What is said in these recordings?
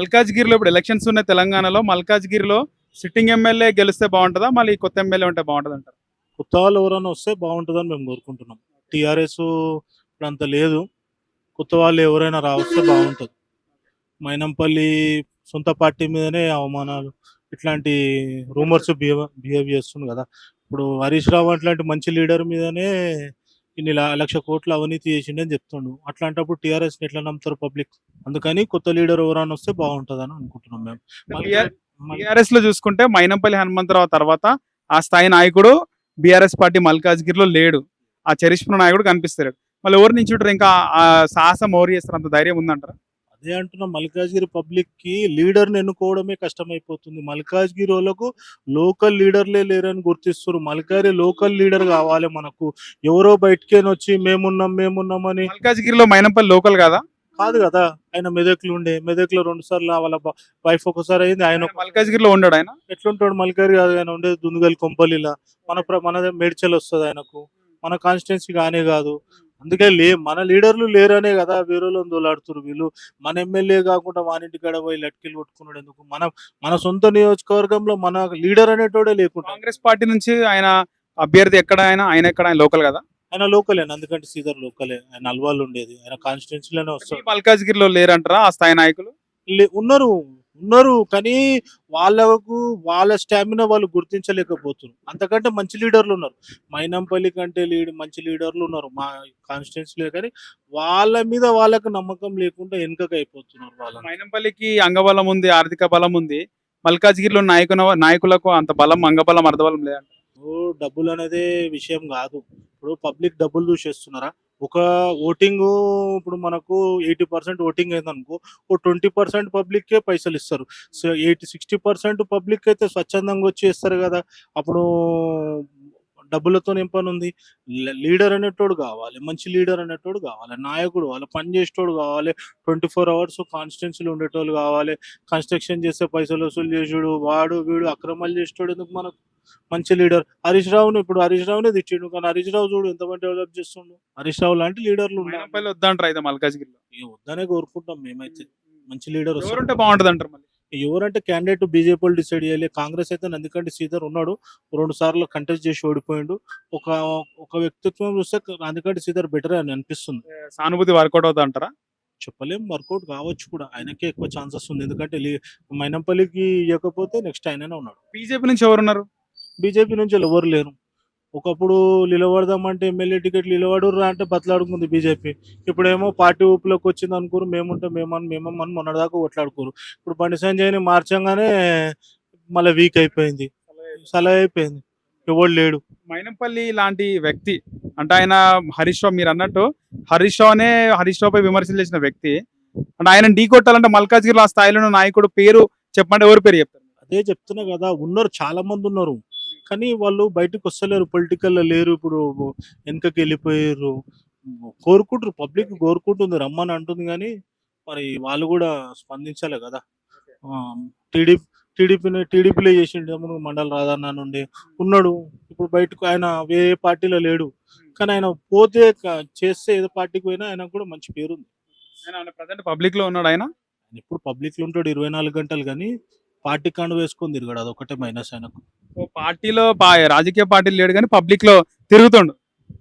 మల్కాజ్గిరిలో ఇప్పుడు ఎలక్షన్స్ ఉన్నాయి తెలంగాణలో. మల్కాజ్గిరిలో సిట్టింగ్ ఎమ్మెల్యే గెలిస్తే బాగుంటుందా? మళ్ళీ కొత్త ఎమ్మెల్యే ఉంటే బాగుంటుంది అంటారు కొత్త వాళ్ళు ఎవరైనా వస్తే బాగుంటుందని మేము కోరుకుంటున్నాం. టీఆర్ఎస్ ఇప్పుడు అంత లేదు. కొత్త వాళ్ళు ఎవరైనా రావస్తే బాగుంటుంది. మైనంపల్లి సొంత పార్టీ మీదనే అవమానాలు ఇట్లాంటి రూమర్స్ బిహేవ్ బిహేవ్ చేస్తుంది కదా. ఇప్పుడు హరీష్ రావు అట్లాంటి మంచి లీడర్ మీదనే ఇన్ని లక్ష కోట్ల అవినీతి చేసిండు అని చెప్తుండు. అట్లాంటప్పుడు టీఆర్ఎస్ ఎట్లా నమ్ముతారు పబ్లిక్? అందుకని కొత్త లీడర్ ఎవరైనా వస్తే బాగుంటుందని అనుకుంటున్నాం మేము. బీఆర్ఎస్లో చూసుకుంటే మైనంపల్లి హనుమంతరావు తర్వాత ఆ స్థాయి నాయకుడు బీఆర్ఎస్ పార్టీ మల్కాజ్గిరిలో లేడు. ఆ చరిష్మ నాయకుడు కనిపిస్తాడు మళ్ళీ ఎవరు నుంచి ఇంకా ఆ సాహసం ఎవరు చేస్తారు? అంత ధైర్యం ఉందంటారా? అదే అంటున్నా మల్కాజ్గిరి పబ్లిక్కి లీడర్ని ఎన్నుకోవడమే కష్టమైపోతుంది. మల్కాజ్గిరి వాళ్ళకు లోకల్ లీడర్లే లేరని గుర్తిస్తారు మల్కారి లోకల్ లీడర్ కావాలి మనకు. ఎవరో బయటకేని వచ్చి మేమున్నాం మేమున్నామని మల్కాజ్గిరిలో మైనంపల్లి లోకల్ కదా? కాదు కదా. ఆయన మెదక్లు ఉండే మెదక్లో రెండు సార్లు వాళ్ళ వైఫ్ ఒకసారి అయింది ఆయన మల్కాజ్గిరిలో ఉండడు ఆయన? ఎట్లుంటాడు మల్కారి కాదు ఆయన ఉండేది దుందుగల్ కొంపలిలా మన మనదే మేడ్చల్ వస్తుంది ఆయనకు. మన కాన్స్టిట్యున్సీ కానే కాదు. అందుకే లే మన లీడర్లు లేరనే కదా వేరే వాళ్ళని దోలాడుతున్నారు వీళ్ళు. మన ఎమ్మెల్యే కాకుండా మన ఇంటి కాడ పోయి లట్కిలు కొట్టుకున్నాడు ఎందుకు? మన మన సొంత నియోజకవర్గంలో మన లీడర్ అనేటోడే లేకుండా. కాంగ్రెస్ పార్టీ నుంచి ఆయన అభ్యర్థి ఎక్కడ ఆయన ఆయన ఎక్కడ ఆయన లోకల్ కదా? ఆయన లోకలే అందుకంటే సీదర్ లోకలే. ఆయన అల్వాళ్ళు ఉండేది. ఆయన కాన్స్టిట్యున్సీలోనే వస్తాడు. మల్కాజ్గిరిలో లేరంటారా ఆ స్థాయి నాయకులు? ఉన్నారు. ఉన్నారు కానీ వాళ్ళకు వాళ్ళ స్టామినా వాళ్ళు గుర్తించలేకపోతున్నారు. అంతకంటే మంచి లీడర్లు ఉన్నారు. మైనంపల్లి కంటే లీడ్ మంచి లీడర్లు ఉన్నారు. మా కాన్స్టిట్యున్సీలో కానీ వాళ్ళ మీద వాళ్ళకు నమ్మకం లేకుండా వెనుకకు అయిపోతున్నారు వాళ్ళని మైనంపల్లికి అంగబలం ఉంది ఆర్థిక బలం ఉంది. మల్కాజ్గిరిలో నాయకున నాయకులకు అంత బలం అంగబలం అర్ధబలం లేదంట. ఇప్పుడు డబ్బులు అనేది విషయం కాదు. ఇప్పుడు పబ్లిక్ డబ్బులు చూసేస్తున్నారా? ఒక ఓటింగ్ ఇప్పుడు మనకు ఎయిటీ పర్సెంట్ ఓటింగ్ అయిందనుకో ఓ ట్వంటీ పర్సెంట్ పబ్లిక్కే పైసలు ఇస్తారు. So eighty sixty percent public అయితే స్వచ్ఛందంగా వచ్చి ఇస్తారు కదా. అప్పుడు డబ్బులతో ఏం పని ఉంది? లీడర్ అనేటోడు కావాలి మంచి లీడర్ అనేటోడు కావాలి నాయకుడు కావాలి పని చేసేటోడు కావాలి ట్వంటీ ఫోర్ అవర్స్ కాన్స్టిట్యున్సీలు ఉండేటోళ్ళు కావాలి కన్స్ట్రక్షన్ చేసే పైసలు వసూలు చేసుడు వాడు వీడు అక్రమాలు చేసేటోడు ఎందుకు మనకు? మంచి లీడర్. హరీష్ రావుని ఇప్పుడు హరీష్ రావునే తిట్టిండు. కానీ హరీష్ రావు చూడు ఎంతమంది డెవలప్ చేస్తుండు. హరీష్ రావు లాంటి లీడర్లు ఉన్నారు వద్దంటారు అయితే మల్కాజ్గిరిలో. వద్దనే కోరుకుంటాం మేమైతే. మంచి లీడర్ ఎవరుంటే బాగుంటది అంటారు మళ్ళీ? ఎవరంటే క్యాండిడేట్ బీజేపీ వాళ్ళు డిసైడ్ చేయాలి. కాంగ్రెస్ అయితే నందికంటి శ్రీధర్ ఉన్నాడు. రెండు సార్లు కంటెస్ట్ చేసి ఓడిపోయిండు. ఒక ఒక వ్యక్తిత్వం చూస్తే నందికంటి శ్రీధర్ బెటర్ అని అనిపిస్తుంది. సానుభూతి వర్కౌట్ అవుతుంది అంటారా చెప్పలేం. వర్కౌట్ కావచ్చు కూడా. ఆయనకే ఎక్కువ ఛాన్సెస్ ఉంది. ఎందుకంటే మైనంపల్లికి ఇవ్వకపోతే నెక్స్ట్ ఆయననే ఉన్నాడు. బీజేపీ నుంచి ఎవరున్నారు? బీజేపీ నుంచి ఎవరు లేరు. ఒకప్పుడు నిలబడదామంటే ఎమ్మెల్యే టికెట్ నిలబడుర్రా అంటే బతలాడుకుంది బీజేపీ. ఇప్పుడేమో పార్టీ ఊపులోకి వచ్చింది అనుకోరు. మేముంటే మేమని మేమని మొన్నటిదాకా కొట్లాడుకోరు. ఇప్పుడు బండి సంజయ్ని మార్చంగానే మళ్ళీ వీక్ అయిపోయింది. సలహా అయిపోయింది. ఎవడు లేడు. మైనంపల్లి లాంటి వ్యక్తి అంటే ఆయన హరీష్ రావు మీరు అన్నట్టు హరీష్ రావునే హరీష్ రావు పై విమర్శలు చేసిన వ్యక్తి. అంటే ఆయన ఢీ కొట్టాలంటే మల్కాజ్గిరిలో ఆ స్థాయిలో నాయకుడు పేరు చెప్పమంటే ఎవరు పేరు చెప్తారు? అదే చెప్తున్నా కదా ఉన్నారు చాలా మంది ఉన్నారు. కానీ వాళ్ళు బయటకు వస్తలేరు పొలిటికల్ లేరు ఇప్పుడు వెనకకి వెళ్ళిపోయారు. కోరుకుంటారు పబ్లిక్ కోరుకుంటుంది రమ్మని అంటుంది కానీ మరి వాళ్ళు కూడా స్పందించాలి కదా. టీడీపీ టీడీపీని టీడీపీలో చేసిండు. మండల రాధన్న నుండి ఉన్నాడు. ఇప్పుడు బయటకు ఆయన వేరే పార్టీలో లేడు. కానీ ఆయన పోతే చేస్తే ఏదో పార్టీకి పోయినా ఆయన కూడా మంచి పేరు ఉంది. ఆయన ప్రజెంట్లో ఉన్నాడు ఆయన? ఇప్పుడు పబ్లిక్లో ఉంటాడు ఇరవై నాలుగు గంటలు కానీ పార్టీ కాండ వేసుకొని తిరగాడు. అదొకటే మైనస్ ఆయనకు. పార్టీలో పా- రాజకీయ పార్టీలు లేడు కానీ పబ్లిక్లో తిరుగుతుండు.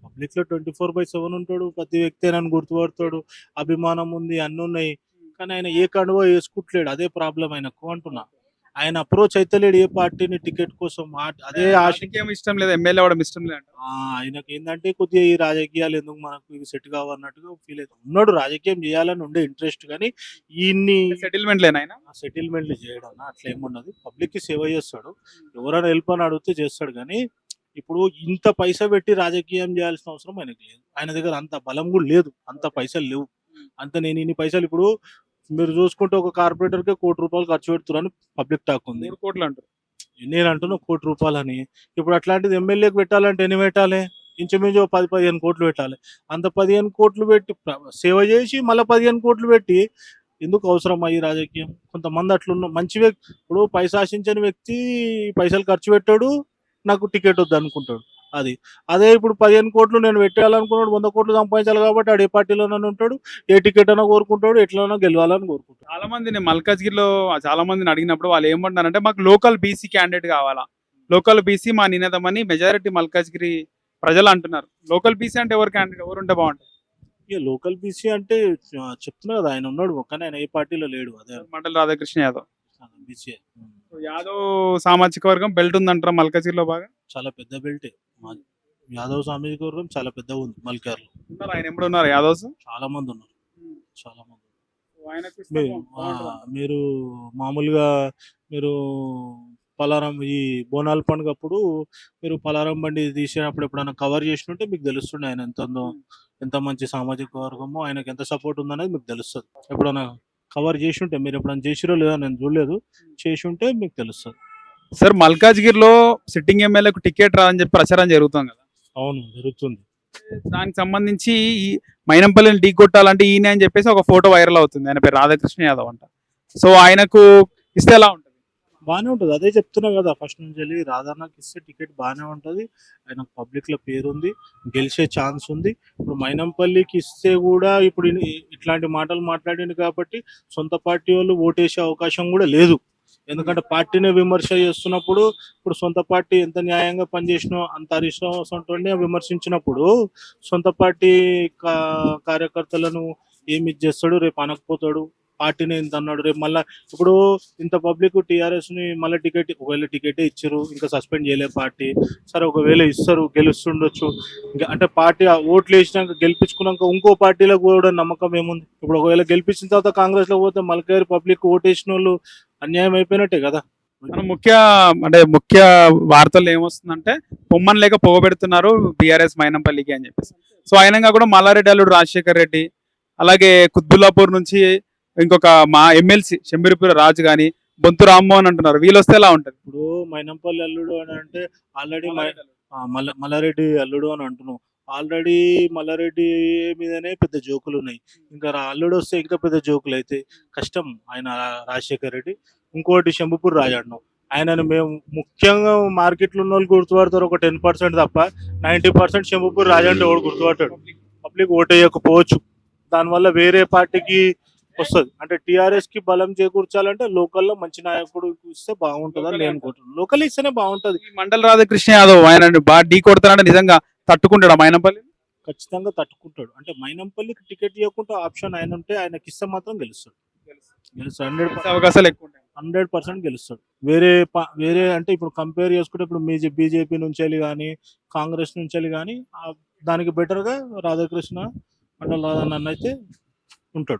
పబ్లిక్లో ట్వంటీ ఫోర్ బై సెవెన్ ఉంటాడు ప్రతి వ్యక్తి నన్ను గుర్తుపడతాడు అభిమానం ఉంది అన్ని ఉన్నాయి కానీ ఆయన ఏ కండువా వేసుకుంటలేడు అదే ప్రాబ్లం ఆయనకు అంటున్నా. ఆయన అప్రోచ్ అయితే లేడు ఏ పార్టీని టికెట్ కోసం అదే ఆశ రాజకీయం ఇష్టం లేదు ఎమ్మెల్యే అవడం ఇష్టం లేదు ఆయనకి ఏంటంటే కొద్దిగా ఈ రాజకీయాలు ఎందుకు మనకు ఇవి సెట్ కావన్నట్టుగా ఫీల్ అవుతుంది. ఉన్నాడు రాజకీయం చేయాలని ఉండే ఇంట్రెస్ట్ కానీ ఇన్ని సెటిల్మెంట్ లేని ఆయన? సెటిల్మెంట్లు చేయడం అట్లా ఏమున్నది పబ్లిక్కి సేవ చేస్తాడు. ఎవరైనా హెల్ప్ అని అడిగితే చేస్తాడు కానీ ఇప్పుడు ఇంత పైసా పెట్టి రాజకీయం చేయాల్సిన అవసరం ఆయనకు లేదు. ఆయన దగ్గర అంత బలం కూడా లేదు. అంత పైసలు లేవు. అంత నేను ఇన్ని పైసలు ఇప్పుడు మీరు చూసుకుంటే ఒక కార్పొరేటర్కి కోటి రూపాయలు ఖర్చు పెడుతున్నారని పబ్లిక్ టాక్ ఉంది. మూడు కోట్లు అంటారు. నేను అంటున్నా కోటి రూపాయలని. ఇప్పుడు అట్లాంటిది ఎమ్మెల్యేకి పెట్టాలంటే ఎన్ని పెట్టాలి? ఇంచుమించు పది పదిహేను కోట్లు పెట్టాలి. అంత పదిహేను కోట్లు పెట్టి సేవ చేసి మళ్ళీ పదిహేను కోట్లు పెట్టి ఎందుకు అవసరం అయ్యి రాజకీయం? కొంతమంది అట్లున్న మంచి వ్యక్తి ఇప్పుడు పైసా ఆశించని వ్యక్తి పైసలు ఖర్చు పెట్టాడు నాకు టికెట్ వద్దు అనుకుంటాడు. అది. అదే ఇప్పుడు పదిహేను కోట్లు నేను పెట్టాలనుకున్నాడు వంద కోట్లు సంపాదించాలి కాబట్టి ఆడు ఏ పార్టీలోనైనా ఉంటాడు ఏ టికెట్ అయినా కోరుకుంటాడు ఎట్లైనా గెలవాలని కోరుకుంటాడు. చాలా మందిని మల్కాజ్గిరిలో చాలా మందిని అడిగినప్పుడు వాళ్ళు ఏమంటారంటే మాకు లోకల్ బీసీ క్యాండిడేట్ కావాలా? లోకల్ బీసీ మా నినాదమని మెజారిటీ మల్కాజ్గిరి ప్రజలు అంటున్నారు. లోకల్ బీసీ అంటే ఎవరు క్యాండిడేట్? ఎవరు ఉంటే బాగుంటుంది? ఇక లోకల్ బీసీ అంటే చెప్తున్నా కదా ఆయన ఉన్నాడు కానీ ఆయన ఏ పార్టీలో లేడు అదే. మండల రాధాకృష్ణ యాదవ్. బీసీ యాదవ్ సామాజిక వర్గం బెల్ట్ ఉందంటారా మల్కాజ్గిరిలో బాగా? చాలా పెద్ద బెల్టే. యాదవ్ సామాజిక వర్గం చాలా పెద్దగా ఉంది మల్కార్లో ఉన్నారు ఆయన ఎప్పుడు ఉన్నారు యాదవ్స్? చాలా మంది ఉన్నారు. చాలా మంది మీరు మామూలుగా మీరు పలారం ఈ బోనాల పండుగ అప్పుడు మీరు పలారం బండి తీసినప్పుడు ఎప్పుడైనా కవర్ చేసినట్టే మీకు తెలుస్తుండే ఆయన ఎంత ఎంత మంచి సామాజిక వర్గమో ఆయనకి ఎంత సపోర్ట్ ఉందనేది మీకు తెలుస్తుంది. ఎప్పుడైనా కవర్ చేసి ఉంటే మీరు ఎప్పుడైనా చేసిరో లేదో నేను చూడలేదు. చేసి ఉంటే మీకు తెలుస్తుంది. సార్ మల్కాజ్గిరిలో సిట్టింగ్ ఎమ్మెల్యేకు టికెట్ రాదని చెప్పి ప్రచారం జరుగుతుంది కదా? అవును జరుగుతుంది. దానికి సంబంధించి ఈ మైనంపల్లిని ఢీ కొట్టాలంటే ఈయన అని చెప్పేసి ఒక ఫోటో వైరల్ అవుతుంది. ఆయన పేరు రాధాకృష్ణ యాదవ్ అంట. సో ఆయనకు ఇస్తే ఎలా ఉంటుంది? బాగానే ఉంటుంది. అదే చెప్తున్నా కదా ఫస్ట్ నుంచి వెళ్ళి రాధానాకి ఇస్తే టికెట్ బాగానే ఉంటుంది. ఆయన పబ్లిక్లో గెలిచే ఛాన్స్ ఉంది. ఇప్పుడు మైనంపల్లికి ఇస్తే కూడా ఇప్పుడు ఇట్లాంటి మాటలు మాట్లాడింది కాబట్టి సొంత పార్టీ వాళ్ళు ఓటేసే అవకాశం కూడా లేదు. ఎందుకంటే పార్టీనే విమర్శ చేస్తున్నప్పుడు ఇప్పుడు సొంత పార్టీ ఎంత న్యాయంగా పనిచేసినో అంత అరిష్టంతో విమర్శించినప్పుడు సొంత పార్టీ కా- కార్యకర్తలను ఏమి చేస్తాడు? రేపు అనకపోతాడు. పార్టీని ఇంత అన్నాడు. రేపు మళ్ళీ ఇప్పుడు ఇంత పబ్లిక్ టిఆర్ఎస్ని మళ్ళీ టికెట్ ఒకవేళ టికెట్ ఇచ్చారు ఇంకా సస్పెండ్ చేయలేదు పార్టీ. సరే ఒకవేళ ఇస్తారు గెలుస్తుండొచ్చు. ఇంకా అంటే పార్టీ ఓట్లు వేసినాక గెలిపించుకున్నాక ఇంకో పార్టీలో కూడా నమ్మకం ఏముంది? ఇప్పుడు ఒకవేళ గెలిపించిన తర్వాత కాంగ్రెస్లో పోతే మలకేరి పబ్లిక్ ఓటేసిన వాళ్ళు అన్యాయం అయిపోయినట్టే కదా? మన ముఖ్య అంటే ముఖ్య వార్తల్లో ఏమొస్తుందంటే పొమ్మని లేక పొగబెడుతున్నారు బీఆర్ఎస్ మైనంపల్లికి అని చెప్పేసి. సో అయినంగా కూడా మల్లారెడ్డి అల్లుడు రాజశేఖర్ రెడ్డి అలాగే కుద్బుల్లాపూర్ నుంచి ఇంకొక మా ఎమ్మెల్సీ షంబీర్పూర్ రాజు గాని బొంతు రామ్మోహన్ అంటున్నారు. వీళ్ళు వస్తే ఎలా ఉంటది? ఇప్పుడు మైనంపల్లి అల్లుడు అని అంటే ఆల్రెడీ మల్ల మల్లారెడ్డి అల్లుడు అని అంటున్నావు ఆల్రెడీ మల్లారెడ్డి మీదనే పెద్ద జోకులు ఉన్నాయి. ఇంకా రా- అల్లుడు వస్తే ఇంకా పెద్ద జోకులు అయితే కష్టం. ఆయన రాజశేఖర్ రెడ్డి. ఇంకోటి శంభుపూర్ రాజు అంటున్నాం. ఆయనను మేము ముఖ్యంగా మార్కెట్లో ఉన్న వాళ్ళు గుర్తుపడతారు. ఒక టెన్ పర్సెంట్ తప్ప నైంటీ పర్సెంట్ శంభుపూర్ రాజు అంటే ఎవడు గుర్తుపట్టాడు పబ్లిక్ ఓటేయకపోవచ్చు దానివల్ల వేరే పార్టీకి వస్తుంది. అంటే టిఆర్ఎస్కి బలం చేకూర్చాలంటే లోకల్లో మంచి నాయకుడు ఇస్తే బాగుంటుందని నేను అనుకుంటున్నాను. లోకల్ ఇస్తేనే బాగుంటది. మండల రాధాకృష్ణ యాదవ్ ఆయన బాగా ఢీ కొడతానంటే నిజంగా తట్టుకుంటాడు మైనంపల్లి? ఖచ్చితంగా తట్టుకుంటాడు. అంటే మైనంపల్లికి టికెట్ ఇవ్వకుండా ఆప్షన్ ఆయన ఉంటే ఆయనకి ఇస్తే మాత్రం గెలుస్తాడు. గెలుస్తాడు. హండ్రెడ్ అవకాశాలు ఎక్కువ హండ్రెడ్ పర్సెంట్ గెలుస్తాడు. వేరే వేరే అంటే ఇప్పుడు కంపేర్ చేసుకుంటే ఇప్పుడు మీ బీజేపీ నుంచి వెళ్ళి కానీ కాంగ్రెస్ నుంచి వెళ్ళి కానీ దానికి బెటర్గా రాధాకృష్ణ మండల రాధాన్న అయితే ఉంటాడు.